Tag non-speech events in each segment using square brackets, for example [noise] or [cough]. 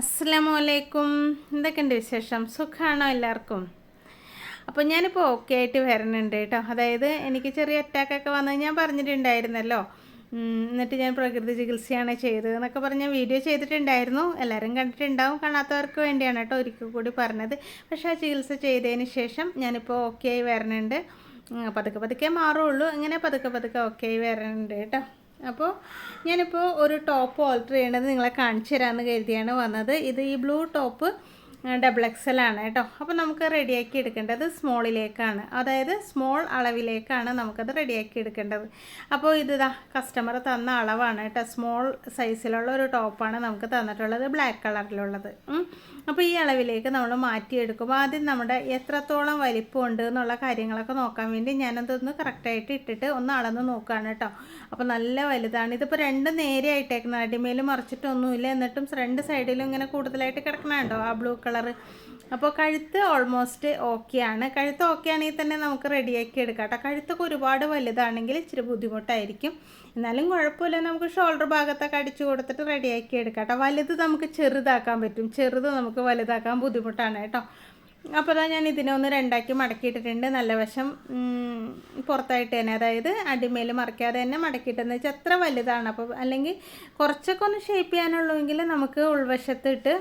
അസ്സലാമു അലൈക്കും എന്തൊക്കെയുണ്ട് വിശേഷം? സുഖമാണോ എല്ലാവർക്കും? അപ്പോൾ ഞാനിപ്പോൾ ഓക്കെ ആയിട്ട് വരുന്നുണ്ട് കേട്ടോ. അതായത് എനിക്ക് ചെറിയ അറ്റാക്കൊക്കെ വന്നത് ഞാൻ പറഞ്ഞിട്ടുണ്ടായിരുന്നല്ലോ. എന്നിട്ട് ഞാൻ പ്രകൃതി ചികിത്സയാണ് ചെയ്തത് എന്നൊക്കെ പറഞ്ഞ് വീഡിയോ ചെയ്തിട്ടുണ്ടായിരുന്നു. എല്ലാവരും കണ്ടിട്ടുണ്ടാവും കാണാത്തവർക്ക് വേണ്ടിയാണ് കേട്ടോ ഒരിക്കൽ കൂടി പറഞ്ഞത്. പക്ഷേ ആ ചികിത്സ ചെയ്തതിന് ശേഷം ഞാനിപ്പോൾ ഓക്കെ ആയി വരുന്നുണ്ട് പതുക്കെ പതുക്കെ മാറുള്ളൂ. ഇങ്ങനെ പതുക്കെ പതുക്കെ ഓക്കെ ആയി വരുന്നുണ്ട് കേട്ടോ. അപ്പോൾ ഞാനിപ്പോൾ ഒരു ടോപ്പ് ഓൾട്ടർ ചെയ്യണത് നിങ്ങളെ കാണിച്ചു തരാമെന്ന് കരുതിയാണ് വന്നത്. ഇത് ഈ ബ്ലൂ ടോപ്പ് ഡബിൾ എക്സൽ ആണ് കേട്ടോ. അപ്പോൾ നമുക്ക് റെഡിയാക്കി എടുക്കേണ്ടത് സ്മോളിലേക്കാണ് അതായത് സ്മോൾ അളവിലേക്കാണ് നമുക്കത് റെഡിയാക്കി എടുക്കേണ്ടത്. അപ്പോൾ ഇത് കസ്റ്റമർ തന്ന അളവാണ് കേട്ടോ. സ്മോൾ സൈസിലുള്ള ഒരു ടോപ്പാണ് നമുക്ക് തന്നിട്ടുള്ളത് ബ്ലാക്ക് കളറിലുള്ളത് അപ്പോൾ ഈ അളവിലേക്ക് നമ്മൾ മാറ്റിയെടുക്കുമ്പോൾ ആദ്യം നമ്മുടെ എത്രത്തോളം വലിപ്പമുണ്ട് എന്നുള്ള കാര്യങ്ങളൊക്കെ നോക്കാൻ വേണ്ടി ഞാനതൊന്ന് കറക്റ്റായിട്ട് ഇട്ടിട്ട് ഒന്ന് അളന്ന് നോക്കുകയാണ് കേട്ടോ. അപ്പോൾ നല്ല വലുതാണ്. ഇതിപ്പോൾ രണ്ട് നേരെ ആയിട്ടേക്കുന്നത് അടിമേൽ മറിച്ചിട്ടൊന്നുമില്ല. എന്നിട്ടും രണ്ട് സൈഡിലും ഇങ്ങനെ കൂടുതലായിട്ട് കിടക്കണുണ്ടോ ആ ബ്ലൂ കളർ അപ്പോൾ കഴുത്ത് ഓൾമോസ്റ്റ് ഓക്കെയാണ് കഴുത്ത് ഓക്കെ ആണെങ്കിൽ തന്നെ നമുക്ക് റെഡിയാക്കി എടുക്കാം കേട്ടോ. കഴുത്തൊക്കെ ഒരുപാട് വലുതാണെങ്കിൽ ഇച്ചിരി ബുദ്ധിമുട്ടായിരിക്കും. എന്നാലും കുഴപ്പമില്ല. നമുക്ക് ഷോൾഡർ ഭാഗത്തൊക്കെ അടിച്ചു കൊടുത്തിട്ട് റെഡിയാക്കി എടുക്കാം കേട്ടോ. വലുത് നമുക്ക് ചെറുതാക്കാൻ പറ്റും. ചെറുത് നമുക്ക് വലുതാക്കാൻ ബുദ്ധിമുട്ടാണ് കേട്ടോ. അപ്പോൾ ഞാൻ ഇതിനെ ഒന്ന് രണ്ടാക്കി മടക്കിയിട്ടിട്ടുണ്ട്. നല്ല വശം പുറത്തായിട്ട് തന്നെ. അതായത് അടിമേൽ മറിക്കാതെ തന്നെ മടക്കിയിട്ടെന്ന് വെച്ചാൽ എത്ര വലുതാണ്. അപ്പോൾ അല്ലെങ്കിൽ കുറച്ചൊക്കെ ഒന്ന് ഷേപ്പ് ചെയ്യാനുള്ളൂവെങ്കിൽ നമുക്ക് ഉൾവശത്തിട്ട്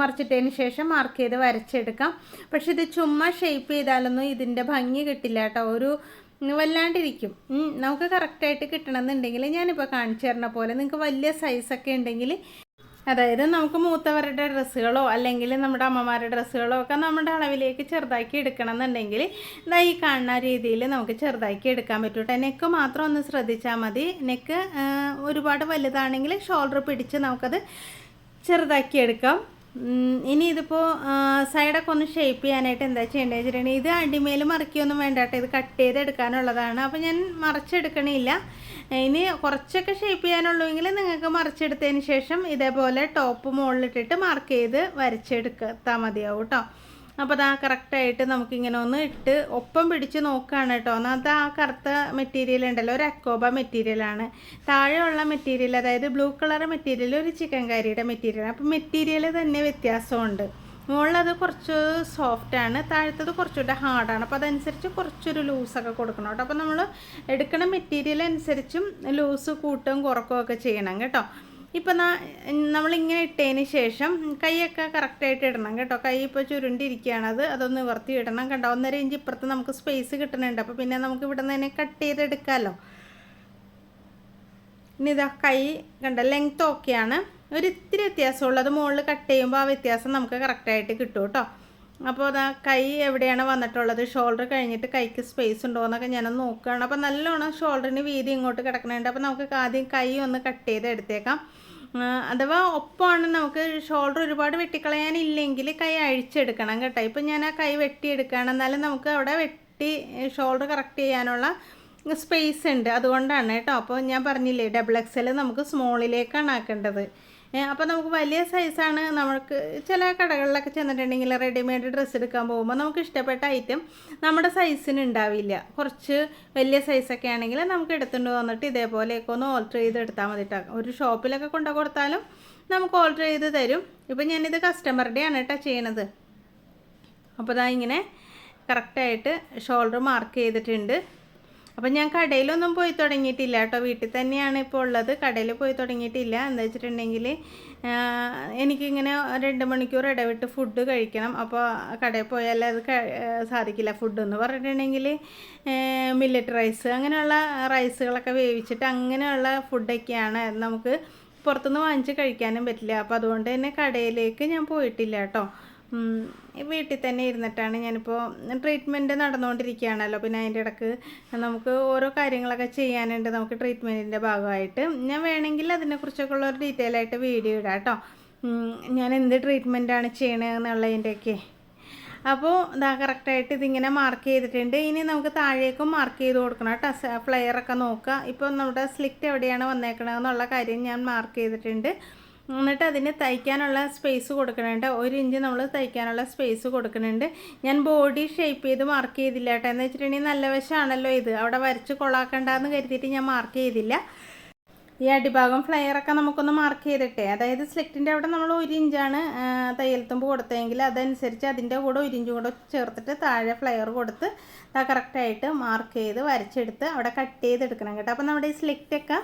മറിച്ചിട്ടതിന് ശേഷം മാർക്ക് ചെയ്ത് വരച്ചെടുക്കാം. പക്ഷെ ഇത് ചുമ്മാ ഷേപ്പ് ചെയ്താലൊന്നും ഇതിന്റെ ഭംഗി കിട്ടില്ല കേട്ടോ. ഒരു വല്ലാണ്ടിരിക്കും. നമുക്ക് കറക്റ്റായിട്ട് കിട്ടണമെന്നുണ്ടെങ്കിൽ ഞാനിപ്പോൾ കാണിച്ചു തരണ പോലെ നിങ്ങൾക്ക് വലിയ സൈസൊക്കെ ഉണ്ടെങ്കിൽ അതായത് നമുക്ക് മൂത്തവരുടെ ഡ്രസ്സുകളോ അല്ലെങ്കിൽ നമ്മുടെ അമ്മമാരുടെ ഡ്രസ്സുകളോ ഒക്കെ നമ്മുടെ അളവിലേക്ക് ചെറുതാക്കി എടുക്കണം എന്നുണ്ടെങ്കിൽ ഇതാ ഈ കാണുന്ന രീതിയിൽ നമുക്ക് ചെറുതാക്കി എടുക്കാൻ പറ്റും നെക്ക് മാത്രം ഒന്ന് ശ്രദ്ധിച്ചാൽ മതി. നെക്ക് ഒരുപാട് വലുതാണെങ്കിൽ ഷോൾഡർ പിടിച്ച് നമുക്കത് ചെറുതാക്കി എടുക്കാം. ഇനി ഇതിപ്പോൾ സൈഡൊക്കെ ഒന്ന് ഷേപ്പ് ചെയ്യാനായിട്ട് എന്താ ചെയ്യേണ്ടത് വെച്ചിട്ടുണ്ടെങ്കിൽ ഇത് അടിമേൽ മറിക്കൊന്നും വേണ്ട കേട്ടോ ഇത് കട്ട് ചെയ്ത് എടുക്കാനുള്ളതാണ്. അപ്പോൾ ഞാൻ മറിച്ചെടുക്കണില്ല. ഇനി കുറച്ചൊക്കെ ഷേപ്പ് ചെയ്യാനുള്ളൂവെങ്കിൽ നിങ്ങൾക്ക് മറിച്ചെടുത്തതിന് ശേഷം ഇതേപോലെ ടോപ്പ് മുകളിലിട്ടിട്ട് മാർക്ക് ചെയ്ത് വരച്ചെടുത്താൽ മതിയാവും കേട്ടോ അപ്പോൾ അതാ കറക്റ്റായിട്ട് നമുക്കിങ്ങനെ ഒന്ന് ഇട്ട് ഒപ്പം പിടിച്ച് നോക്കുകയാണ് കേട്ടോ. ഒന്നാമത്തെ ആ കറുത്ത മെറ്റീരിയൽ ഉണ്ടല്ലോ ഒരു അക്കോബ മെറ്റീരിയലാണ് താഴെയുള്ള മെറ്റീരിയൽ അതായത് ബ്ലൂ കളർ മെറ്റീരിയൽ ഒരു ചിക്കൻ കാരിയുടെ മെറ്റീരിയൽ അപ്പോൾ മെറ്റീരിയൽ തന്നെ വ്യത്യാസമുണ്ട്. മുകളിലത് കുറച്ച് സോഫ്റ്റാണ് താഴത്തത് കുറച്ചുകൂടെ ഹാർഡാണ് അപ്പോൾ അതനുസരിച്ച് കുറച്ചൊരു ലൂസൊക്കെ കൊടുക്കണം കേട്ടോ. അപ്പോൾ നമ്മൾ എടുക്കുന്ന മെറ്റീരിയൽ അനുസരിച്ചും ലൂസ് കൂട്ടുകയും കുറക്കുകയൊക്കെ ചെയ്യണം കേട്ടോ. ഇപ്പം നമ്മളിങ്ങനെ ഇട്ടതിന് ശേഷം കൈയൊക്കെ കറക്റ്റായിട്ട് ഇടണം കേട്ടോ. കൈ ഇപ്പോൾ ചുരുണ്ടിരിക്കുകയാണത് അത്. അതൊന്ന് നിവർത്തി ഇടണം കണ്ടോ. ഒന്നര ഇഞ്ച് ഇപ്പുറത്ത് നമുക്ക് സ്പേസ് കിട്ടുന്നുണ്ട് അപ്പോൾ പിന്നെ നമുക്ക് ഇവിടെ നിന്ന് തന്നെ കട്ട് ചെയ്തെടുക്കാമല്ലോ ഇനി ഇതാ കൈ കണ്ട ലെങ്ത് ഓക്കെയാണ് ഒരു ഇത്തിരി വ്യത്യാസമുള്ളത് മുകളിൽ കട്ട് ചെയ്യുമ്പോൾ ആ വ്യത്യാസം നമുക്ക് കറക്റ്റായിട്ട് കിട്ടും കേട്ടോ. അപ്പോൾ അതാ കൈ എവിടെയാണ് വന്നിട്ടുള്ളത്? ഷോൾഡർ കഴിഞ്ഞിട്ട് കൈക്ക് സ്പേസ് ഉണ്ടോ എന്നൊക്കെ ഞാനൊന്ന് നോക്കുകയാണ്. അപ്പോൾ നല്ലോണം ഷോൾഡറിന് വീതി ഇങ്ങോട്ട് കിടക്കണുണ്ട്. അപ്പോൾ നമുക്ക് ആദ്യം കൈ ഒന്ന് കട്ട് ചെയ്ത് എടുത്തേക്കാം. അഥവാ ഒപ്പമാണ് നമുക്ക് ഷോൾഡർ ഒരുപാട് വെട്ടിക്കളയാനില്ലെങ്കിൽ കൈ അഴിച്ചെടുക്കണം കേട്ടോ. ഇപ്പം ഞാൻ ആ കൈ വെട്ടിയെടുക്കുകയാണ്. എന്നാലും നമുക്ക് അവിടെ വെട്ടി ഷോൾഡർ കറക്റ്റ് ചെയ്യാനുള്ള സ്പേസ് ഉണ്ട്. അതുകൊണ്ടാണ് കേട്ടോ. അപ്പോൾ ഞാൻ പറഞ്ഞില്ലേ ഡബിൾ എക്സൽ നമുക്ക് സ്മോളിലേക്കാണ് ആക്കേണ്ടത്. അപ്പോൾ നമുക്ക് വലിയ സൈസാണ് നമുക്ക് ചില കടകളിലൊക്കെ ചെന്നിട്ടുണ്ടെങ്കിൽ റെഡിമെയ്ഡ് ഡ്രസ്സ് എടുക്കാൻ പോകുമ്പോൾ നമുക്ക് ഇഷ്ടപ്പെട്ട ഐറ്റം നമ്മുടെ സൈസിന് ഉണ്ടാവില്ല. കുറച്ച് വലിയ സൈസൊക്കെ ആണെങ്കിൽ നമുക്ക് എടുത്തുകൊണ്ട് വന്നിട്ട് ഇതേപോലെയൊക്കെ ഒന്ന് ഓൾട്ടർ ചെയ്ത് എടുത്താൽ മതി ഒരു ഷോപ്പിലൊക്കെ കൊണ്ടു കൊടുത്താലും നമുക്ക് ഓൾട്ടർ ചെയ്ത് തരും. ഇപ്പം ഞാനിത് കസ്റ്റമറുടെയാണ് കേട്ടോ ചെയ്യണത്. അപ്പോൾ ഇതാ ഇങ്ങനെ കറക്റ്റായിട്ട് ഷോൾഡർ മാർക്ക് ചെയ്തിട്ടുണ്ട്. അപ്പം ഞാൻ കടയിലൊന്നും പോയി തുടങ്ങിയിട്ടില്ല കേട്ടോ. വീട്ടിൽ തന്നെയാണ് ഇപ്പോൾ ഉള്ളത്. കടയിൽ പോയി തുടങ്ങിയിട്ടില്ല. എന്താ വെച്ചിട്ടുണ്ടെങ്കിൽ എനിക്കിങ്ങനെ രണ്ട് മണിക്കൂർ ഇടവിട്ട് ഫുഡ് കഴിക്കണം. അപ്പോൾ കടയിൽ പോയാൽ അത് സാധിക്കില്ല. ഫുഡ് എന്ന് പറഞ്ഞിട്ടുണ്ടെങ്കിൽ മില്ലറ്റ് റൈസ് അങ്ങനെയുള്ള റൈസുകളൊക്കെ വേവിച്ചിട്ട് അങ്ങനെയുള്ള ഫുഡൊക്കെയാണ് നമുക്ക് പുറത്തുനിന്ന് വാങ്ങിച്ച് കഴിക്കാനും പറ്റില്ല. അപ്പോൾ അതുകൊണ്ട് തന്നെ കടയിലേക്ക് ഞാൻ പോയിട്ടില്ല കേട്ടോ. വീട്ടിൽ തന്നെ ഇരുന്നിട്ടാണ് ഞാനിപ്പോൾ ട്രീറ്റ്മെന്റ് നടന്നുകൊണ്ടിരിക്കുകയാണല്ലോ. പിന്നെ അതിന്റെ ഇടയ്ക്ക് നമുക്ക് ഓരോ കാര്യങ്ങളൊക്കെ ചെയ്യാനുണ്ട്. നമുക്ക് ട്രീറ്റ്മെന്റിന്റെ ഭാഗമായിട്ട് ഞാൻ വേണമെങ്കിൽ അതിനെക്കുറിച്ചൊക്കെ ഉള്ള ഒരു ഡീറ്റെയിൽ ആയിട്ട് വീഡിയോ ഇടാം കേട്ടോ. ഞാൻ എന്ത് ട്രീറ്റ്മെന്റാണ് ചെയ്യണതെന്നുള്ളതിന്റെയൊക്കെ അപ്പോൾ ഇതാ കറക്റ്റായിട്ട് ഇതിങ്ങനെ മാർക്ക് ചെയ്തിട്ടുണ്ട്. ഇനി നമുക്ക് താഴേക്കും മാർക്ക് ചെയ്ത് കൊടുക്കണം കേട്ടോ. ഫ്ലെയറൊക്കെ നോക്കുക. ഇപ്പോൾ നമ്മുടെ സ്ലിറ്റ് എവിടെയാണ് വന്നേക്കണമെന്നുള്ള കാര്യം ഞാൻ മാർക്ക് ചെയ്തിട്ടുണ്ട്. എന്നിട്ട് അതിന് തയ്ക്കാനുള്ള സ്പേസ് കൊടുക്കണുണ്ട് ഒരു ഇഞ്ച് നമ്മൾ തയ്ക്കാനുള്ള സ്പേസ് കൊടുക്കുന്നുണ്ട്. ഞാൻ ബോഡി ഷേപ്പ് ചെയ്ത് മാർക്ക് ചെയ്തില്ല കേട്ടോ. എന്ന് വെച്ചിട്ടുണ്ടെങ്കിൽ നല്ല വശമാണല്ലോ ഇത്. അവിടെ വരച്ച് കൊള്ളാക്കണ്ടെന്ന് കരുതിയിട്ട് ഞാൻ മാർക്ക് ചെയ്തില്ല. ഈ അടിഭാഗം ഫ്ലെയറൊക്കെ നമുക്കൊന്ന് മാർക്ക് ചെയ്തിട്ടേ. അതായത് സ്ലിറ്റിന്റെ അവിടെ നമ്മൾ ഒരു ഇഞ്ചാണ് തയ്യൽ തുമ്പ് കൊടുത്തതെങ്കിൽ അതനുസരിച്ച് അതിന്റെ കൂടെ ഒരു ഇഞ്ചും കൂടെ ചേർത്തിട്ട് താഴെ ഫ്ലെയർ കൊടുത്ത് കറക്റ്റായിട്ട് മാർക്ക് ചെയ്ത് വരച്ചെടുത്ത് അവിടെ കട്ട് ചെയ്തെടുക്കണം കേട്ടോ. അപ്പോൾ നമ്മുടെ ഈ സ്ലിറ്റൊക്കെ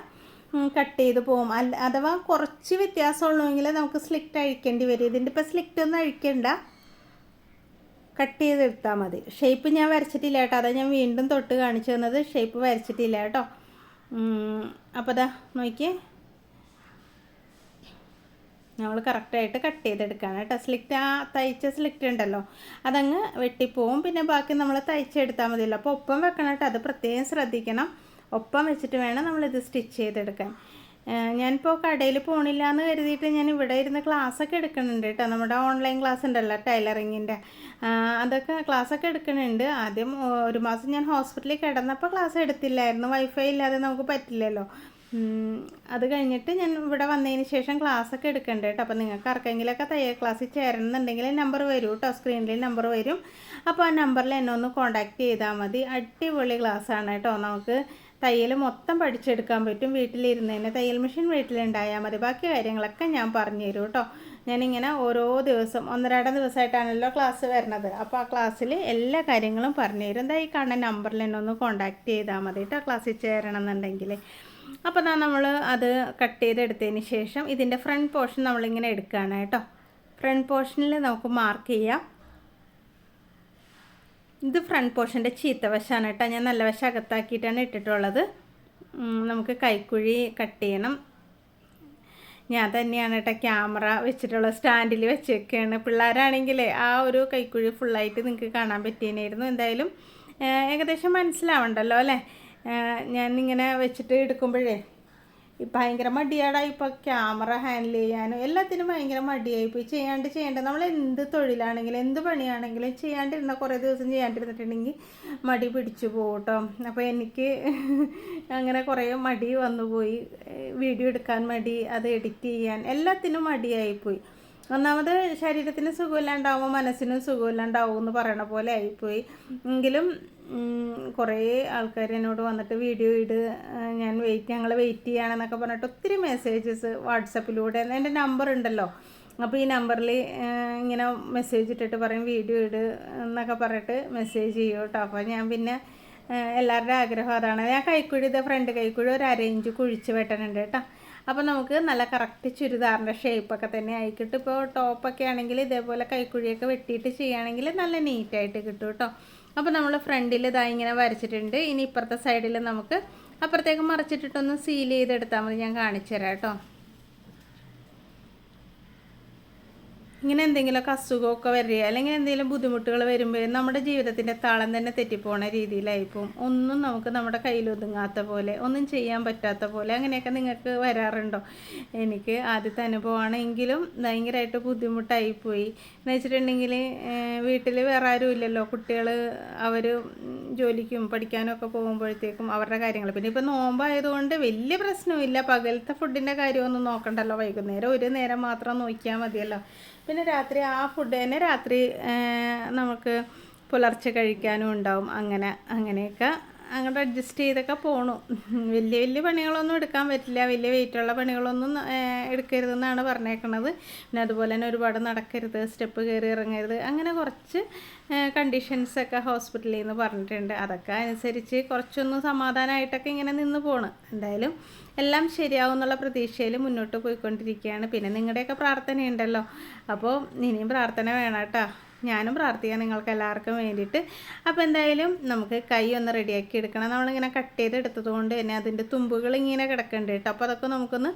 കട്ട് ചെയ്ത് പോകും. അല്ല അഥവാ കുറച്ച് വ്യത്യാസമുള്ളൂവെങ്കിൽ നമുക്ക് സ്ലിക്റ്റ് അഴിക്കേണ്ടി വരും. ഇതിന്റെ ഇപ്പോൾ സ്ലിക്റ്റ് ഒന്നും അഴിക്കണ്ട. കട്ട് ചെയ്തെടുത്താൽ മതി. ഷേപ്പ് ഞാൻ വരച്ചിട്ടില്ല കേട്ടോ. അതാ ഞാൻ വീണ്ടും തൊട്ട് കാണിച്ചു തന്നത്. ഷേപ്പ് വരച്ചിട്ടില്ല കേട്ടോ. അപ്പോൾ അതാ നോക്കിയേ. നമ്മൾ കറക്റ്റായിട്ട് കട്ട് ചെയ്തെടുക്കുകയാണ് കേട്ടോ. സ്ലിക്റ്റ് ആ തയ്ച്ച സ്ലിക്റ്റ് ഉണ്ടല്ലോ. അതങ്ങ് വെട്ടിപ്പോവും. പിന്നെ ബാക്കി നമ്മൾ തയ്ച്ചെടുത്താൽ മതിയല്ലോ. അപ്പോൾ ഒപ്പം വെക്കണം കേട്ടോ. അത് പ്രത്യേകം ശ്രദ്ധിക്കണം. ഒപ്പം വെച്ചിട്ട് വേണം നമ്മളിത് സ്റ്റിച്ച് ചെയ്തെടുക്കാൻ. ഞാനിപ്പോൾ കടയിൽ പോണില്ല എന്ന് കരുതിയിട്ട് ഞാൻ ഇവിടെ ഇരുന്ന് ക്ലാസ്സൊക്കെ എടുക്കുന്നുണ്ട് കേട്ടോ. നമ്മുടെ ഓൺലൈൻ ക്ലാസ് ഉണ്ടല്ലോ ടൈലറിങ്ങിന്റെ. അതൊക്കെ ക്ലാസ്സൊക്കെ എടുക്കുന്നുണ്ട്. ആദ്യം ഒരു മാസം ഞാൻ ഹോസ്പിറ്റലിൽ കിടന്നപ്പോൾ ക്ലാസ് എടുത്തില്ലായിരുന്നു. വൈഫൈ ഇല്ലാതെ നമുക്ക് പറ്റില്ലല്ലോ. അത് കഴിഞ്ഞിട്ട് ഞാൻ ഇവിടെ വന്നതിന് ശേഷം ക്ലാസ്സൊക്കെ എടുക്കണ്ട കേട്ടോ. അപ്പോൾ നിങ്ങൾക്ക് ആർക്കെങ്കിലുമൊക്കെ തയ്യൽ ക്ലാസ്സിൽ ചേരണമെന്നുണ്ടെങ്കിൽ നമ്പർ വരും കേട്ടോ. സ്ക്രീനിൽ നമ്പർ വരും. അപ്പോൾ ആ നമ്പറിൽ എന്നെ ഒന്ന് കോൺടാക്റ്റ് ചെയ്താൽ മതി. അടിപൊളി ക്ലാസ്സാണ് കേട്ടോ. നമുക്ക് തയ്യൽ മൊത്തം പഠിച്ചെടുക്കാൻ പറ്റും വീട്ടിലിരുന്ന് തയ്യൽ മെഷീൻ വീട്ടിലുണ്ടായാൽ മതി. ബാക്കി കാര്യങ്ങളൊക്കെ ഞാൻ പറഞ്ഞു തരും കേട്ടോ. ഞാനിങ്ങനെ ഓരോ ദിവസം ഒന്നരാടം ദിവസമായിട്ടാണല്ലോ ക്ലാസ് വരുന്നത്. അപ്പോൾ ആ ക്ലാസ്സിൽ എല്ലാ കാര്യങ്ങളും പറഞ്ഞു തരും. എന്താ ഈ കാണുന്ന നമ്പറിൽ എന്നെ ഒന്ന് കോൺടാക്റ്റ് ചെയ്താൽ മതി കേട്ടോ ക്ലാസ്സിൽ ചേരണം എന്നുണ്ടെങ്കിൽ അപ്പോൾ നമ്മൾ അത് കട്ട് ചെയ്തെടുത്തതിന് ശേഷം ഇതിന്റെ ഫ്രണ്ട് പോർഷൻ നമ്മളിങ്ങനെ എടുക്കുകയാണ് കേട്ടോ. ഫ്രണ്ട് പോർഷനിൽ നമുക്ക് മാർക്ക് ചെയ്യാം. ഇത് ഫ്രണ്ട് പോർഷന്റെ ചീത്ത വശമാണ് കേട്ടോ. ഞാൻ നല്ല വശം അകത്താക്കിയിട്ടാണ് ഇട്ടിട്ടുള്ളത്. നമുക്ക് കൈക്കുഴി കട്ട് ചെയ്യണം. ഞാൻ തന്നെയാണ് കേട്ടോ ക്യാമറ വെച്ചിട്ടുള്ള സ്റ്റാൻഡിൽ വെച്ചേക്കാണ് പിള്ളേരാണെങ്കിൽ ആ ഒരു കൈക്കുഴി ഫുള്ളായിട്ട് നിങ്ങൾക്ക് കാണാൻ പറ്റിയേനായിരുന്നു. എന്തായാലും ഏകദേശം മനസ്സിലാവണ്ടല്ലോ അല്ലേ? ഞാൻ ഇങ്ങനെ വെച്ചിട്ട് എടുക്കുമ്പോഴേ ഭയങ്കര മടിയാടാ ഇപ്പോൾ ക്യാമറ ഹാൻഡിൽ ചെയ്യാനും എല്ലാത്തിനും ഭയങ്കര മടിയായി. പോയി ചെയ്യാണ്ട് ചെയ്യേണ്ടത് നമ്മൾ എന്ത് തൊഴിലാണെങ്കിലും എന്ത് പണിയാണെങ്കിലും ചെയ്യാണ്ടിരുന്ന കുറേ ദിവസം ചെയ്യാണ്ടിരുന്നിട്ടുണ്ടെങ്കിൽ മടി പിടിച്ചു പോകട്ടോ അപ്പോൾ എനിക്ക് [laughs] അങ്ങനെ കുറേ മടി വന്നുപോയി. വീഡിയോ എടുക്കാൻ മടി അത് എഡിറ്റ് ചെയ്യാൻ എല്ലാത്തിനും മടിയായിപ്പോയി. ഒന്നാമത് ശരീരത്തിന് സുഖമില്ലാണ്ടാവുമ്പോൾ മനസ്സിനും സുഖമില്ലാണ്ടാവും എന്ന് പറയണ പോലെ ആയിപ്പോയി. എങ്കിലും കുറേ ആൾക്കാർ എന്നോട് വന്നിട്ട് വീഡിയോ ഇട് ഞാൻ വെയിറ്റ് ഞങ്ങൾ വെയിറ്റ് ചെയ്യണമെന്നൊക്കെ പറഞ്ഞിട്ട് ഒത്തിരി മെസ്സേജസ് വാട്സപ്പിലൂടെ എന്റെ നമ്പർ ഉണ്ടല്ലോ. അപ്പോൾ ഈ നമ്പറിൽ ഇങ്ങനെ മെസ്സേജ് ഇട്ടിട്ട് പറയും വീഡിയോ ഇട് എന്നൊക്കെ പറഞ്ഞിട്ട് മെസ്സേജ് ചെയ്യും കേട്ടോ അപ്പോൾ ഞാൻ പിന്നെ എല്ലാവരുടെ ആഗ്രഹം അതാണ്. ഞാൻ കൈക്കുഴി ഇത് ഫ്രണ്ട് കൈക്കുഴി ഒരു അര ഇഞ്ച് കുഴിച്ച് വെട്ടണുണ്ട് കേട്ടോ അപ്പോൾ നമുക്ക് നല്ല കറക്റ്റ് ചുരിദാറിന്റെ ഷേപ്പൊക്കെ തന്നെ ആയിക്കിട്ട്. ഇപ്പോൾ ടോപ്പൊക്കെ ആണെങ്കിൽ ഇതേപോലെ കൈക്കുഴിയൊക്കെ വെട്ടിയിട്ട് ചെയ്യുകയാണെങ്കിൽ നല്ല നീറ്റായിട്ട് കിട്ടും കേട്ടോ. അപ്പോൾ നമ്മൾ ഫ്രണ്ടിൽ ഇതാ ഇങ്ങനെ വരച്ചിട്ടുണ്ട്. ഇനി ഇപ്പുറത്തെ സൈഡിൽ നമുക്ക് അപ്പുറത്തേക്ക് മറച്ചിട്ടിട്ടൊന്ന് സീൽ ചെയ്തെടുത്താൽ മതി. ഞാൻ കാണിച്ചു തരാം കേട്ടോ. ഇങ്ങനെ എന്തെങ്കിലുമൊക്കെ അസുഖമൊക്കെ വരിക അല്ലെങ്കിൽ എന്തെങ്കിലും ബുദ്ധിമുട്ടുകൾ വരുമ്പോൾ നമ്മുടെ ജീവിതത്തിന്റെ താളം തന്നെ തെറ്റിപ്പോണ രീതിയിലായിപ്പോൾ ഒന്നും നമുക്ക് നമ്മുടെ കയ്യിലൊതുങ്ങാത്ത പോലെ ഒന്നും ചെയ്യാൻ പറ്റാത്ത പോലെ അങ്ങനെയൊക്കെ നിങ്ങൾക്ക് വരാറുണ്ടോ? എനിക്ക് ആദ്യത്തെ അനുഭവമാണെങ്കിലും ഭയങ്കരമായിട്ട് ബുദ്ധിമുട്ടായിപ്പോയി. എന്ന് വെച്ചിട്ടുണ്ടെങ്കിൽ വീട്ടിൽ വേറെ ആരും ഇല്ലല്ലോ. കുട്ടികൾ അവർ ജോലിക്കും പഠിക്കാനും ഒക്കെ പോകുമ്പോഴത്തേക്കും അവരുടെ കാര്യങ്ങൾ. പിന്നെ ഇപ്പോൾ നോമ്പായതുകൊണ്ട് വലിയ പ്രശ്നമില്ല. പകലത്തെ ഫുഡിന്റെ കാര്യമൊന്നും നോക്കണ്ടല്ലോ. വൈകുന്നേരം ഒരു നേരം മാത്രം നോക്കിയാൽ മതിയല്ലോ. പിന്നെ രാത്രി ആ ഫുഡ് തന്നെ രാത്രി നമുക്ക് പുലർച്ചെ കഴിക്കാനും ഉണ്ടാവും. അങ്ങനെ അങ്ങനെയൊക്കെ അങ്ങോട്ട് അഡ്ജസ്റ്റ് ചെയ്തൊക്കെ പോണു. വലിയ വലിയ പണികളൊന്നും എടുക്കാൻ പറ്റില്ല. വലിയ വെയിറ്റുള്ള പണികളൊന്നും എടുക്കരുതെന്നാണ് പറഞ്ഞേക്കണത്. പിന്നെ അതുപോലെ തന്നെ ഒരുപാട് നടക്കരുത് സ്റ്റെപ്പ് കയറി ഇറങ്ങരുത് അങ്ങനെ കുറച്ച് കണ്ടീഷൻസൊക്കെ ഹോസ്പിറ്റലിൽ നിന്ന് പറഞ്ഞിട്ടുണ്ട്. അതൊക്കെ അനുസരിച്ച് കുറച്ചൊന്ന് സമാധാനമായിട്ടൊക്കെ ഇങ്ങനെ നിന്ന് പോണ്. എന്തായാലും എല്ലാം ശരിയാവും എന്നുള്ള പ്രതീക്ഷയിൽ മുന്നോട്ട് പോയിക്കൊണ്ടിരിക്കുകയാണ്. പിന്നെ നിങ്ങളുടെയൊക്കെ പ്രാർത്ഥനയുണ്ടല്ലോ. അപ്പോൾ ഇനിയും പ്രാർത്ഥന വേണം കേട്ടോ ഞാനും പ്രാർത്ഥിക്കാം നിങ്ങൾക്ക് എല്ലാവർക്കും വേണ്ടിയിട്ട്. അപ്പോൾ എന്തായാലും നമുക്ക് കൈ ഒന്ന് റെഡിയാക്കി എടുക്കണം. നമ്മളിങ്ങനെ കട്ട് ചെയ്ത് എടുത്തതുകൊണ്ട് തന്നെ അതിന്റെ തുമ്പുകൾ ഇങ്ങനെ കിടക്കുന്നുണ്ട് കേട്ടോ. അപ്പോൾ അതൊക്കെ നമുക്കൊന്ന്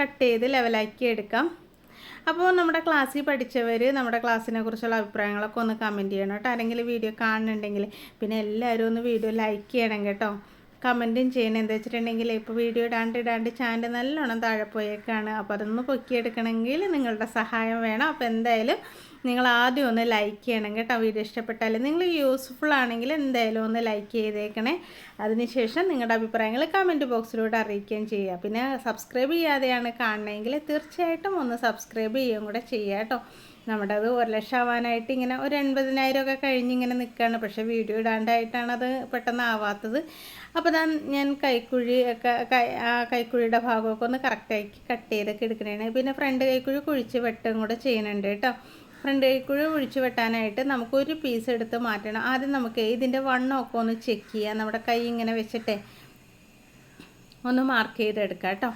കട്ട് ചെയ്ത് ലെവലാക്കി എടുക്കാം. അപ്പോൾ നമ്മുടെ ക്ലാസ്സിൽ പഠിച്ചവർ നമ്മുടെ ക്ലാസ്സിനെ കുറിച്ചുള്ള അഭിപ്രായങ്ങളൊക്കെ ഒന്ന് കമന്റ് ചെയ്യണം കേട്ടോ. ആരെങ്കിലും വീഡിയോ കാണുന്നുണ്ടെങ്കിൽ പിന്നെ എല്ലാവരും ഒന്ന് വീഡിയോ ലൈക്ക് ചെയ്യണം കേട്ടോ. കമന്റും ചെയ്യണം. എന്താ വെച്ചിട്ടുണ്ടെങ്കിൽ ഇപ്പോൾ വീഡിയോ ഇടാണ്ട് ഇടാണ്ട് ചാനൽ നല്ലോണം താഴെ പോയേക്കാണ്. അപ്പോൾ അതൊന്ന് പൊക്കിയെടുക്കണമെങ്കിൽ നിങ്ങളുടെ സഹായം വേണം. അപ്പോൾ എന്തായാലും നിങ്ങൾ ആദ്യം ഒന്ന് ലൈക്ക് ചെയ്യണം കേട്ടോ വീഡിയോ ഇഷ്ടപ്പെട്ടാൽ നിങ്ങൾ യൂസ്ഫുൾ ആണെങ്കിൽ എന്തായാലും ഒന്ന് ലൈക്ക് ചെയ്തേക്കണേ. അതിനുശേഷം നിങ്ങളുടെ അഭിപ്രായങ്ങൾ കമന്റ് ബോക്സിലൂടെ അറിയിക്കുകയും ചെയ്യുക. പിന്നെ സബ്സ്ക്രൈബ് ചെയ്യാതെയാണ് കാണണമെങ്കിൽ തീർച്ചയായിട്ടും ഒന്ന് സബ്സ്ക്രൈബ് ചെയ്യുകയും കൂടെ ചെയ്യുക കേട്ടോ. നമ്മുടെ അത് ഒരു ലക്ഷം ആവാനായിട്ട് ഇങ്ങനെ ഒരു എൺപതിനായിരം ഒക്കെ കഴിഞ്ഞ് ഇങ്ങനെ നിൽക്കുകയാണ്. പക്ഷേ വീഡിയോ ഇടാണ്ടായിട്ടാണ് അത് പെട്ടെന്ന് ആവാത്തത്. അപ്പോൾ ഞാൻ ഞാൻ കൈക്കുഴി ഒക്കെ ആ കൈക്കുഴിയുടെ ഭാഗമൊക്കെ ഒന്ന് കറക്റ്റാക്കി കട്ട് ചെയ്തൊക്കെ എടുക്കണേ പിന്നെ ഫ്രണ്ട് കൈക്കുഴി കുഴിച്ച് വെട്ടും കൂടെ ചെയ്യുന്നുണ്ട് കേട്ടോ. ഫ്രണ്ട് കുഴി ഒഴിച്ചു വെട്ടാനായിട്ട് നമുക്കൊരു പീസ് എടുത്ത് മാറ്റണം. ആദ്യം നമുക്ക് ഇതിന്റെ വണ്ണമൊക്കെ ഒന്ന് ചെക്ക് ചെയ്യാം. നമ്മുടെ കൈ ഇങ്ങനെ വെച്ചിട്ടേ ഒന്ന് മാർക്ക് ചെയ്തെടുക്കാം കേട്ടോ.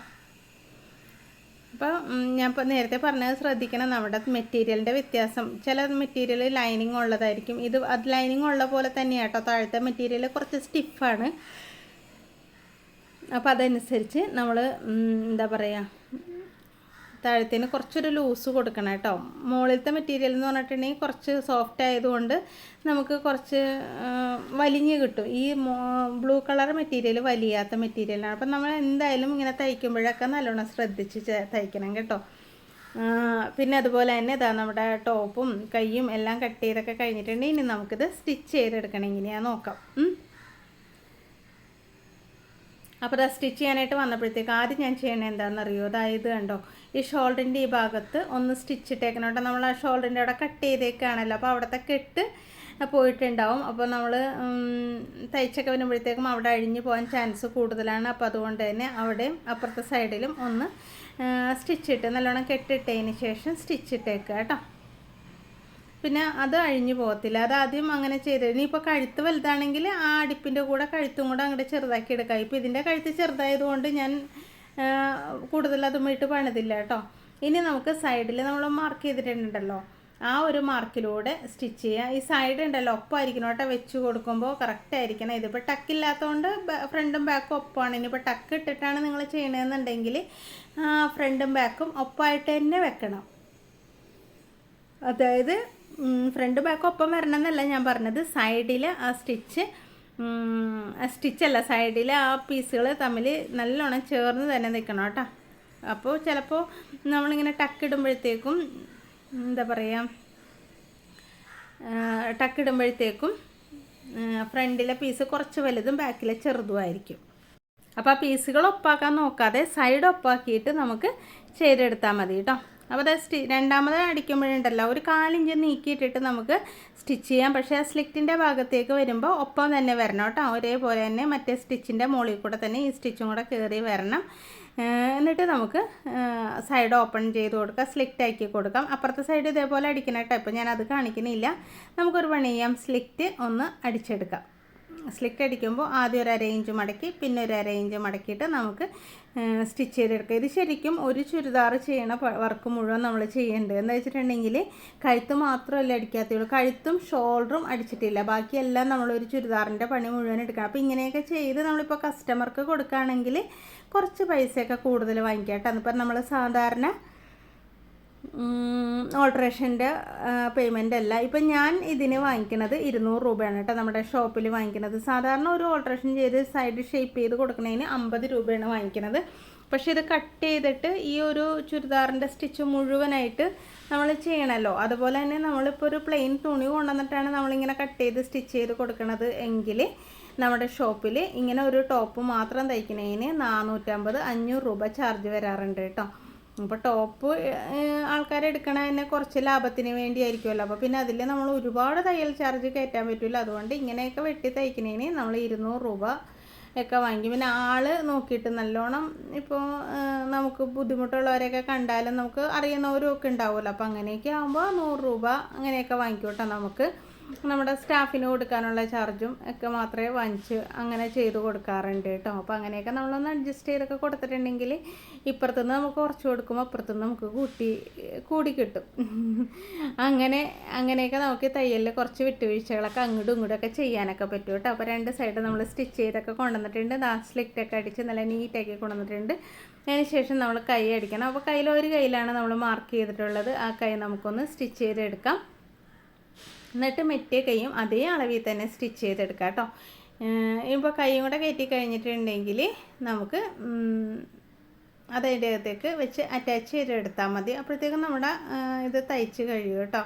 അപ്പോൾ ഞാൻ ഇപ്പോൾ നേരത്തെ പറഞ്ഞത് ശ്രദ്ധിക്കണം നമ്മുടെ മെറ്റീരിയലിന്റെ വ്യത്യാസം. ചില മെറ്റീരിയൽ ലൈനിങ് ഉള്ളതായിരിക്കും. ഇത് അത് ലൈനിങ് ഉള്ള പോലെ തന്നെയാണ് കേട്ടോ. താഴത്തെ മെറ്റീരിയൽ കുറച്ച് സ്റ്റിഫാണ് അപ്പോൾ അതനുസരിച്ച് നമ്മൾ എന്താ പറയുക താഴത്തേന് കുറച്ചൊരു ലൂസ് കൊടുക്കണം കേട്ടോ. മുകളിലത്തെ മെറ്റീരിയൽ എന്ന് പറഞ്ഞിട്ടുണ്ടെങ്കിൽ കുറച്ച് സോഫ്റ്റ് ആയതുകൊണ്ട് നമുക്ക് കുറച്ച് വലിഞ്ഞ് കിട്ടും. ഈ ബ്ലൂ കളർ മെറ്റീരിയൽ വലിയാത്ത മെറ്റീരിയലാണ് അപ്പം നമ്മൾ എന്തായാലും ഇങ്ങനെ തയ്ക്കുമ്പോഴൊക്കെ നല്ലോണം ശ്രദ്ധിച്ച് തയ്ക്കണം കേട്ടോ. പിന്നെ അതുപോലെ തന്നെ ഇതാ നമ്മുടെ ടോപ്പും കൈയും എല്ലാം കട്ട് ചെയ്തൊക്കെ കഴിഞ്ഞിട്ടുണ്ടെങ്കിൽ ഇനി നമുക്കിത് സ്റ്റിച്ച് ചെയ്തെടുക്കണം. ഇങ്ങനെയാണ് നോക്കാം. അപ്പോൾ അത് സ്റ്റിച്ച് ചെയ്യാനായിട്ട് വന്നപ്പോഴത്തേക്ക് ആദ്യം ഞാൻ ചെയ്യണത് എന്താണെന്നറിയോ? അതായത് കണ്ടോ ഈ ഷോൾഡറിന്റെ ഈ ഭാഗത്ത് ഒന്ന് സ്റ്റിച്ച് ഇട്ടേക്കണം കേട്ടോ. നമ്മൾ ആ ഷോൾഡറിന്റെ അവിടെ കട്ട് ചെയ്തേക്കാണല്ലോ. അപ്പോൾ അവിടുത്തെ കെട്ട് പോയിട്ടുണ്ടാവും. അപ്പോൾ നമ്മൾ തയ്ച്ചൊക്കെ വരുമ്പോഴത്തേക്കും അവിടെ അഴിഞ്ഞു പോകാൻ ചാൻസ് കൂടുതലാണ്. അപ്പോൾ അതുകൊണ്ട് തന്നെ അവിടെയും അപ്പുറത്തെ സൈഡിലും ഒന്ന് സ്റ്റിച്ച് ഇട്ട് നല്ലോണം കെട്ടിട്ടതിന് ശേഷം സ്റ്റിച്ച് ഇട്ടേക്കുക കേട്ടോ. പിന്നെ അത് അഴിഞ്ഞു പോകത്തില്ല. അത് ആദ്യം അങ്ങനെ ചെയ്ത് ഇനിയിപ്പോൾ കഴുത്ത് വലുതാണെങ്കിൽ ആ അടുപ്പിന്റെ കൂടെ കഴുത്തും കൂടെ അങ്ങോട്ട് ചെറുതാക്കി എടുക്കാം. ഇപ്പോൾ ഇതിന്റെ കഴുത്ത് ചെറുതായതുകൊണ്ട് ഞാൻ കൂടുതൽ അതുമായിട്ട് പണിതില്ല കേട്ടോ. ഇനി നമുക്ക് സൈഡിൽ നമ്മൾ മാർക്ക് ചെയ്തിട്ടുണ്ടല്ലോ. ആ ഒരു മാർക്കിലൂടെ സ്റ്റിച്ച് ചെയ്യുക ഈ സൈഡ് ഉണ്ടല്ലോ ഒപ്പമായിരിക്കണം കേട്ടോ വെച്ച് കൊടുക്കുമ്പോൾ. കറക്റ്റ് ആയിരിക്കണം. ഇതിപ്പോൾ ടക്കില്ലാത്തതുകൊണ്ട് ഫ്രണ്ടും ബാക്കും ഒപ്പമാണ് ഇനിയിപ്പോൾ ടക്ക് ഇട്ടിട്ടാണ് നിങ്ങൾ ചെയ്യണമെന്നുണ്ടെങ്കിൽ ഫ്രണ്ടും ബാക്കും ഒപ്പമായിട്ട് തന്നെ വെക്കണം. അതായത് ഫ്രണ്ട് ബാക്ക് ഒപ്പം വരണം എന്നല്ല ഞാൻ പറഞ്ഞത്. സൈഡിൽ ആ സ്റ്റിച്ച് സ്റ്റിച്ചല്ല സൈഡിൽ ആ പീസുകൾ തമ്മിൽ നല്ലോണം ചേർന്ന് തന്നെ നിൽക്കണം കേട്ടോ. അപ്പോൾ ചിലപ്പോൾ നമ്മളിങ്ങനെ ടക്കിടുമ്പോഴത്തേക്കും എന്താ പറയുക ടക്കിടുമ്പോഴത്തേക്കും ഫ്രണ്ടിലെ പീസ് കുറച്ച് വലുതും ബാക്കിലെ ചെറുതുമായിരിക്കും അപ്പോൾ ആ പീസുകൾ ഒപ്പാക്കാൻ നോക്കാതെ സൈഡ് ഒപ്പാക്കിയിട്ട് നമുക്ക് ചെയ്തെടുത്താൽ മതി കേട്ടോ. അപ്പോൾ അത് സ്റ്റി രണ്ടാമത് അടിക്കുമ്പോഴുണ്ടല്ലോ ഒരു കാലിഞ്ച് നീക്കിയിട്ടിട്ട് നമുക്ക് സ്റ്റിച്ച് ചെയ്യാം. പക്ഷേ ആ സ്ലിറ്റിന്റെ ഭാഗത്തേക്ക് വരുമ്പോൾ ഒപ്പം തന്നെ വരണം കേട്ടോ. ഒരേപോലെ തന്നെ മറ്റേ സ്റ്റിച്ചിന്റെ മുകളിൽ കൂടെ തന്നെ ഈ സ്റ്റിച്ചും കൂടെ കയറി വരണം. എന്നിട്ട് നമുക്ക് സൈഡ് ഓപ്പൺ ചെയ്ത് കൊടുക്കാം സ്ലിറ്റ് ആക്കി കൊടുക്കാം. അപ്പുറത്തെ സൈഡ് ഇതേപോലെ അടിക്കണം കേട്ടോ. ഇപ്പോൾ ഞാനത് കാണിക്കുന്നില്ല. നമുക്കൊരു പണി ചെയ്യാം സ്ലിറ്റ് ഒന്ന് അടിച്ചെടുക്കാം. സ്ലിറ്റ് അടിക്കുമ്പോൾ ആദ്യം ഒരു അരയിഞ്ച് മടക്കി പിന്നെ ഒരു ഇഞ്ച് മടക്കിയിട്ട് നമുക്ക് സ്റ്റിച്ച് ചെയ്തെടുക്കുക ഇത് ശരിക്കും ഒരു ചുരിദാർ ചെയ്യണ വർക്ക് മുഴുവൻ നമ്മൾ ചെയ്യേണ്ടത്. എന്ന് വെച്ചിട്ടുണ്ടെങ്കിൽ കഴുത്ത് മാത്രമല്ല അടിക്കാത്തുള്ളൂ. കഴുത്തും ഷോൾഡറും അടിച്ചിട്ടില്ല. ബാക്കിയെല്ലാം നമ്മളൊരു ചുരിദാറിന്റെ പണി മുഴുവൻ എടുക്കണം. അപ്പോൾ ഇങ്ങനെയൊക്കെ ചെയ്ത് നമ്മളിപ്പോൾ കസ്റ്റമർക്ക് കൊടുക്കുകയാണെങ്കിൽ കുറച്ച് പൈസയൊക്കെ കൂടുതൽ വാങ്ങിക്കാം കേട്ടോ. അതിപ്പോൾ നമ്മൾ സാധാരണ ഓൾട്രേഷന്റെ പേയ്മെന്റ് അല്ല. ഇപ്പം ഞാൻ ഇതിന് വാങ്ങിക്കുന്നത് ഇരുന്നൂറ് രൂപയാണ് കേട്ടോ. നമ്മുടെ ഷോപ്പിൽ വാങ്ങിക്കുന്നത് സാധാരണ ഒരു ഓൾട്രേഷൻ ചെയ്ത് സൈഡ് ഷേപ്പ് ചെയ്ത് കൊടുക്കുന്നതിന് അമ്പത് രൂപയാണ് വാങ്ങിക്കുന്നത് പക്ഷേ ഇത് കട്ട് ചെയ്തിട്ട് ഈ ഒരു ചുരിദാറിന്റെ സ്റ്റിച്ച് മുഴുവനായിട്ട് നമ്മൾ ചെയ്യണമല്ലോ അതുപോലെ തന്നെ നമ്മളിപ്പോൾ ഒരു പ്ലെയിൻ തുണി കൊണ്ടുവന്നിട്ടാണ് നമ്മളിങ്ങനെ കട്ട് ചെയ്ത് സ്റ്റിച്ച് ചെയ്ത് കൊടുക്കുന്നത് എങ്കിൽ നമ്മുടെ ഷോപ്പിൽ ഇങ്ങനെ ഒരു ടോപ്പ് മാത്രം തയ്ക്കുന്നതിന് നാനൂറ്റമ്പത് അഞ്ഞൂറ് രൂപ ചാർജ് വരാറുണ്ട് കേട്ടോ. അപ്പോൾ ടോപ്പ് ആൾക്കാരെടുക്കണ തന്നെ കുറച്ച് ലാഭത്തിന് വേണ്ടിയായിരിക്കുമല്ലോ. അപ്പോൾ പിന്നെ അതിൽ നമ്മൾ ഒരുപാട് തയ്യൽ ചാർജ് കയറ്റാൻ പറ്റില്ല അതുകൊണ്ട് ഇങ്ങനെയൊക്കെ വെട്ടി തയ്ക്കണേന് നമ്മൾ ഇരുന്നൂറ് രൂപ ഒക്കെ വാങ്ങി. പിന്നെ ആൾ നോക്കിയിട്ട് നല്ലോണം ഇപ്പോൾ നമുക്ക് ബുദ്ധിമുട്ടുള്ളവരെയൊക്കെ കണ്ടാലും നമുക്ക് അറിയുന്നവരും ഒക്കെ ഉണ്ടാവുമല്ലോ. അപ്പോൾ അങ്ങനെയൊക്കെ ആകുമ്പോൾ നൂറ് രൂപ അങ്ങനെയൊക്കെ വാങ്ങിക്കോട്ടെ നമുക്ക്. നമ്മുടെ സ്റ്റാഫിന് കൊടുക്കാനുള്ള ചാർജും ഒക്കെ മാത്രമേ വാങ്ങിച്ച് അങ്ങനെ ചെയ്ത് കൊടുക്കാറുണ്ട് കേട്ടോ. അപ്പോൾ അങ്ങനെയൊക്കെ നമ്മളൊന്ന് അഡ്ജസ്റ്റ് ചെയ്തൊക്കെ കൊടുത്തിട്ടുണ്ടെങ്കിൽ ഇപ്പുറത്തുനിന്ന് നമുക്ക് കുറച്ച് കൊടുക്കുമ്പോൾ അപ്പുറത്തുനിന്ന് നമുക്ക് കൂട്ടി കൂടി കിട്ടും. അങ്ങനെ അങ്ങനെയൊക്കെ നമുക്ക് തയ്യലിൽ കുറച്ച് വിട്ടുവീഴ്ചകളൊക്കെ അങ്ങോട്ടും ഇങ്ങോട്ടും ഒക്കെ ചെയ്യാനൊക്കെ പറ്റും കേട്ടോ. അപ്പോൾ രണ്ട് സൈഡ് നമ്മൾ സ്റ്റിച്ച് ചെയ്തൊക്കെ കൊണ്ടുവന്നിട്ടുണ്ട്. ദാ സ്ലിക്റ്റൊക്കെ അടിച്ച് നല്ല നീറ്റാക്കി കൊണ്ടുവന്നിട്ടുണ്ട്. അതിന് ശേഷം നമ്മൾ കൈ അടിക്കണം. അപ്പോൾ കയ്യിൽ ഒരു കയ്യിലാണ് നമ്മൾ മാർക്ക് ചെയ്തിട്ടുള്ളത്. ആ കൈ നമുക്കൊന്ന് സ്റ്റിച്ച് ചെയ്തെടുക്കാം. എന്നിട്ട് മെറ്റിയ കൈയും അതേ അളവിൽ തന്നെ സ്റ്റിച്ച് ചെയ്തെടുക്കാം കേട്ടോ. ഇപ്പോൾ കൈയും കൂടെ കയറ്റി കഴിഞ്ഞിട്ടുണ്ടെങ്കിൽ നമുക്ക് അതിന്റെ അകത്തേക്ക് വെച്ച് അറ്റാച്ച് ചെയ്തെടുത്താൽ മതി. അപ്പോഴത്തേക്കും നമ്മുടെ ഇത് തയ്ച്ച് കഴിയും കേട്ടോ.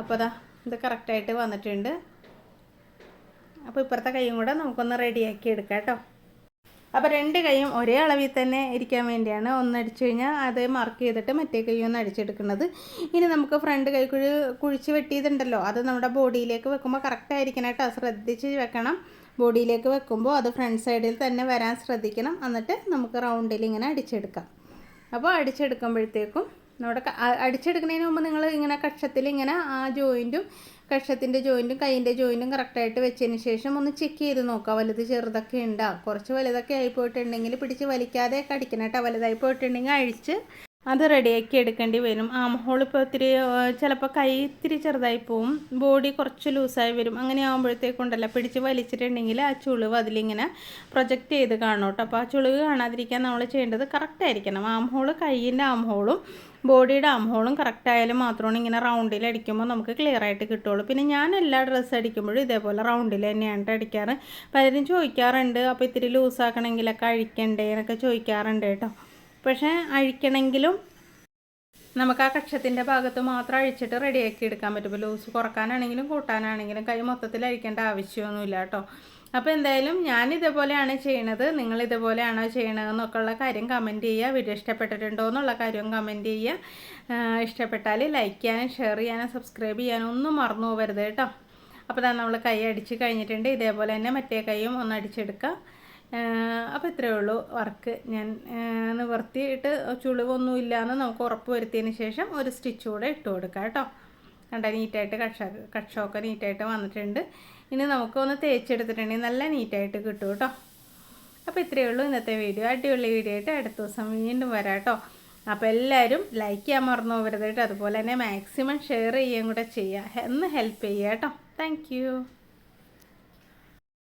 അപ്പോൾ അതാ ഇത് കറക്റ്റായിട്ട് വന്നിട്ടുണ്ട്. അപ്പോൾ ഇപ്പുറത്തെ കൈയും കൂടെ നമുക്കൊന്ന് റെഡിയാക്കി എടുക്കാം കേട്ടോ. അപ്പോൾ രണ്ട് കൈയും ഒരേ അളവിൽ തന്നെ ഇരിക്കാൻ വേണ്ടിയാണ് ഒന്ന് അടിച്ചു കഴിഞ്ഞാൽ അത് മാർക്ക് ചെയ്തിട്ട് മറ്റേ കൈ ഒന്ന് അടിച്ചെടുക്കുന്നത്. ഇനി നമുക്ക് ഫ്രണ്ട് കൈ കുഴി കുഴിച്ച് വെട്ടിയതുണ്ടല്ലോ അത് നമ്മുടെ ബോഡിയിലേക്ക് വെക്കുമ്പോൾ കറക്റ്റ് ആയിരിക്കണം കേട്ടോ. ശ്രദ്ധിച്ച് വെക്കണം. ബോഡിയിലേക്ക് വെക്കുമ്പോൾ അത് ഫ്രണ്ട് സൈഡിൽ തന്നെ വരാൻ ശ്രദ്ധിക്കണം. എന്നിട്ട് നമുക്ക് റൗണ്ടിൽ ഇങ്ങനെ അടിച്ചെടുക്കാം. അപ്പോൾ അടിച്ചെടുക്കുമ്പോഴത്തേക്കും നമ്മുടെ അടിച്ചെടുക്കുന്നതിന് മുമ്പ് നിങ്ങൾ ഇങ്ങനെ കക്ഷത്തിൽ ഇങ്ങനെ ആ ജോയിന്റും കക്ഷത്തിന്റെ ജോയിന്റും കൈയിന്റെ ജോയിന്റും കറക്റ്റായിട്ട് വെച്ചതിന് ശേഷം ഒന്ന് ചെക്ക് ചെയ്ത് നോക്കുക വലുത് ചെറുതൊക്കെ ഉണ്ടോ? കുറച്ച് വലുതൊക്കെ ആയി പോയിട്ടുണ്ടെങ്കിൽ പിടിച്ച് വലിക്കാതെ കടിക്കണം കേട്ടോ. വലുതായി പോയിട്ടുണ്ടെങ്കിൽ അഴിച്ച് അത് റെഡിയാക്കി എടുക്കേണ്ടി വരും. ആം ഹോൾ ഇപ്പോൾ ഒത്തിരി ചിലപ്പോൾ കൈ ഇത്തിരി ചെറുതായി പോവും. ബോഡി കുറച്ച് ലൂസായി വരും. അങ്ങനെ ആകുമ്പോഴത്തേക്കുണ്ടല്ലോ പിടിച്ച് വലിച്ചിട്ടുണ്ടെങ്കിൽ ആ ചുളിവ് അതിലിങ്ങനെ പ്രൊജക്റ്റ് ചെയ്ത് കാണും കേട്ടോ. അപ്പോൾ ആ ചുളിവ് കാണാതിരിക്കാൻ നമ്മൾ ചെയ്യേണ്ടത് കറക്റ്റായിരിക്കണം ആം ഹോൾ കൈയിന്റെ ആം ഹോളും ബോഡിയുടെ അംഹോളും കറക്റ്റ് ആയാലും മാത്രമാണ് ഇങ്ങനെ റൗണ്ടിൽ അടിക്കുമ്പോൾ നമുക്ക് ക്ലിയർ ആയിട്ട് കിട്ടുള്ളൂ പിന്നെ ഞാൻ എല്ലാ ഡ്രസ്സ് അടിക്കുമ്പോഴും ഇതേപോലെ റൗണ്ടിൽ തന്നെയാണ് അടിക്കാറ്. പലരും ചോദിക്കാറുണ്ട് അപ്പോൾ ഇത്തിരി ലൂസാക്കണമെങ്കിലൊക്കെ അഴിക്കണ്ടേ? എന്നൊക്കെ ചോദിക്കാറുണ്ട് കേട്ടോ. പക്ഷേ അഴിക്കണമെങ്കിലും നമുക്ക് ആ കക്ഷത്തിന്റെ ഭാഗത്ത് മാത്രം അഴിച്ചിട്ട് റെഡിയാക്കി എടുക്കാൻ പറ്റും. ലൂസ് കുറക്കാനാണെങ്കിലും കൂട്ടാനാണെങ്കിലും കൈ മൊത്തത്തിൽ അഴിക്കേണ്ട ആവശ്യമൊന്നുമില്ല കേട്ടോ. അപ്പോൾ എന്തായാലും ഞാൻ ഇതേപോലെയാണ് ചെയ്യണത് നിങ്ങൾ ഇതേപോലെയാണോ ചെയ്യണതെന്നൊക്കെ ഉള്ള കാര്യം കമന്റ് ചെയ്യുക. വീഡിയോ ഇഷ്ടപ്പെട്ടിട്ടുണ്ടോ എന്നുള്ള കാര്യവും കമന്റ് ചെയ്യുക. ഇഷ്ടപ്പെട്ടാൽ ലൈക്ക് ചെയ്യാനും ഷെയർ ചെയ്യാനും സബ്സ്ക്രൈബ് ചെയ്യാനും ഒന്നും മറന്നു പോകരുത് കേട്ടോ. അപ്പോൾ നമ്മൾ കൈ അടിച്ച് കഴിഞ്ഞിട്ടുണ്ട്. ഇതേപോലെ തന്നെ മറ്റേ കൈയും ഒന്ന് അടിച്ചെടുക്കുക. അപ്പോൾ ഇത്രയേ ഉള്ളൂ വർക്ക്. ഞാൻ നിവർത്തിയിട്ട് ചുളിവൊന്നും എന്ന് നമുക്ക് ഉറപ്പ് വരുത്തിയതിന് ശേഷം ഒരു സ്റ്റിച്ച് കൂടെ ഇട്ട് കൊടുക്കാം കേട്ടോ. കണ്ട നീറ്റായിട്ട് കക്ഷ കക്ഷമൊക്കെ നീറ്റായിട്ട് വന്നിട്ടുണ്ട്. ഇനി നമുക്കൊന്ന് തേച്ചെടുത്തിട്ടുണ്ടെങ്കിൽ നല്ല നീറ്റായിട്ട് കിട്ടും കേട്ടോ. അപ്പോൾ ഇത്രയേ ഉള്ളൂ ഇന്നത്തെ വീഡിയോ അടിപൊളി വീഡിയോ ആയിട്ട് അടുത്ത ദിവസം വീണ്ടും വരാം കേട്ടോ. അപ്പോൾ എല്ലാവരും ലൈക്ക് ചെയ്യാൻ മറന്നു പോകരുത് കേട്ടോ. അതുപോലെ തന്നെ മാക്സിമം ഷെയർ ചെയ്യുകയും കൂടെ ചെയ്യുക. എന്ന് ഹെൽപ്പ് ചെയ്യുക കേട്ടോ. താങ്ക്